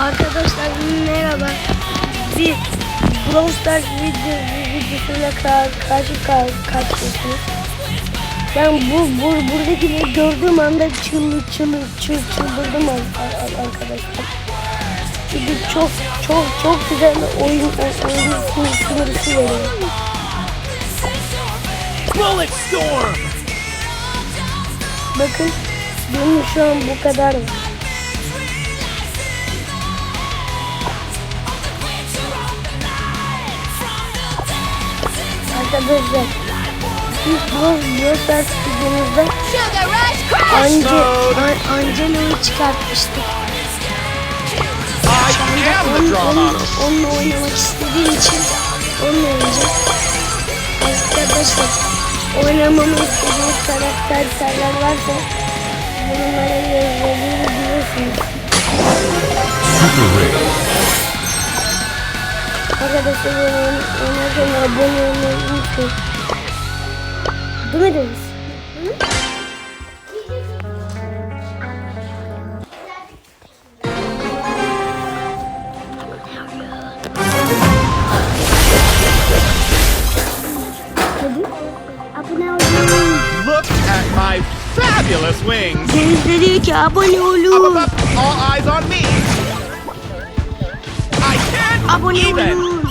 Arkadaşlar merhaba. Bir Brawl Stars video, videosuyla ka- karşı ka- karşıyasınız. Ben bu, bu buradakileri gördüğüm anda çığlık çığlık çığ, çıldırdım ar- ar- arkadaşlar. Çünkü çok çok çok güzel oyun oyun sınır- sınırısı veriyor. Bullet Storm! Bakın benim şu an bu kadar var. Arkadaşlar biz bu Rush Crash! Ange, An Angelo'yu çıkartmıştık. I Şu anda am the onun, drama. onun, onunla oynamak istediğim için onunla oynayacağım. Arkadaşlar oynamamı istediğiniz karakterler varsa bunlara yazabilirsiniz. Arkadaşlar böyle oyn- oynarken abone olmayı unutmayın. Değil mi Deniz? Hadi. Abone olun. Look at my fabulous wings. Deniz de diyor ki abone Up, olun. up, up, all eyes on me. Abone olun.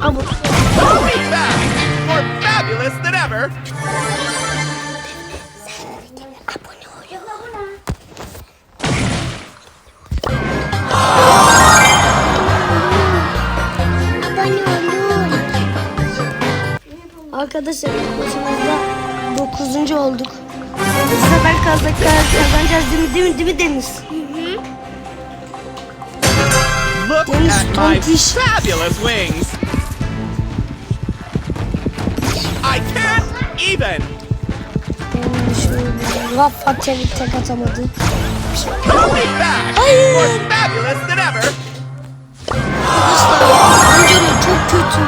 Abone. I'll be back. More fabulous than ever. Arkadaşlar ilk maçımızda 9. olduk. Bu sefer kazak kazanacağız değil mi? Değil mi, değil mi Deniz? Look Deniz at my tontiş. fabulous wings. I can't even. Rafa tek atamadı. Be back. More fabulous than ever. Arkadaşlar Angelo çok kötü.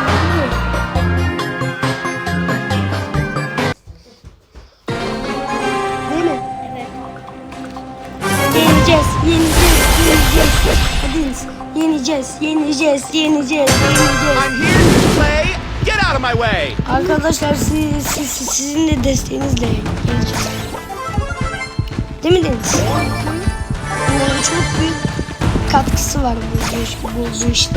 Değil mi? Yeneceğiz, yeneceğiz, yeneceğiz. Hadi Deniz. Yeneceğiz, yeneceğiz, yeneceğiz, yeneceğiz. I'm here to play. Get out of my way. Arkadaşlar siz, siz, siz- sizin de desteğinizle yeneceğiz. Değil mi Deniz? Bunların çok büyük katkısı var bu, bu, bu, bu işte.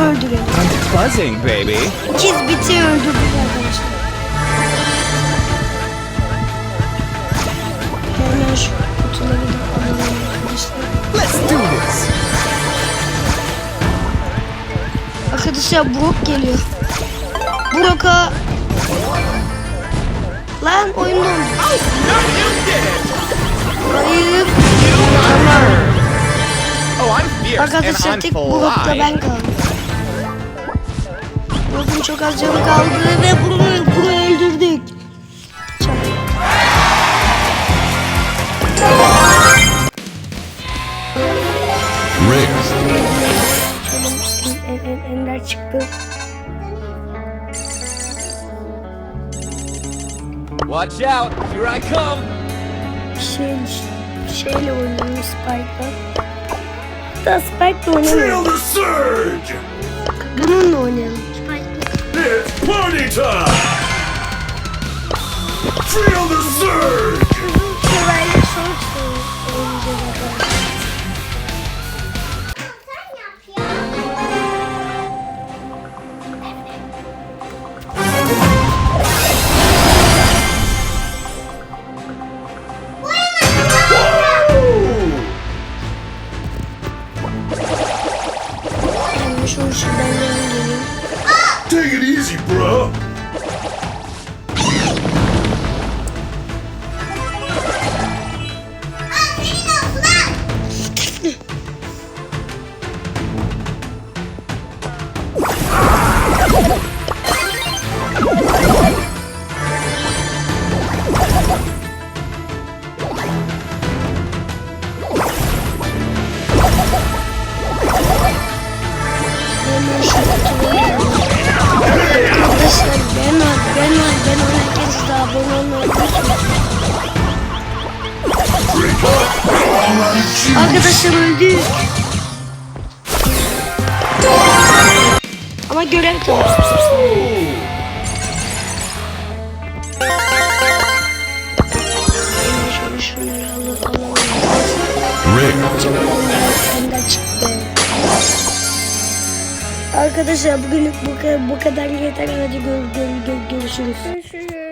Öldürelim. I'm buzzing, baby. İkiz biti öldürdük arkadaşlar. Hemen şu kutuları da alalım arkadaşlar. Let's do this. Arkadaşlar Brock geliyor. Brock'a... Lan oyun dondu. No, you did it. Hayır. Oh, Arkadaşlar tek Brock'la fly. ben kaldım. Brock'un çok az canı kaldı ve bunu, bunu öldürdük. Çak. Rigged. En, en, Ender çıktı. Watch out, here I come. Şey, şeyle oynuyorum Spike'la. Da Spike'la oynamıyorum. the surge! Bununla oynayalım. Party time! Feel the surge! Easy, bro! Arkadaşlar öldük. Ama görev. Arkadaşlar bugünlük bu bu kadar yeter. Hadi gör, gör, gör, görüşürüz. Görüşürüz.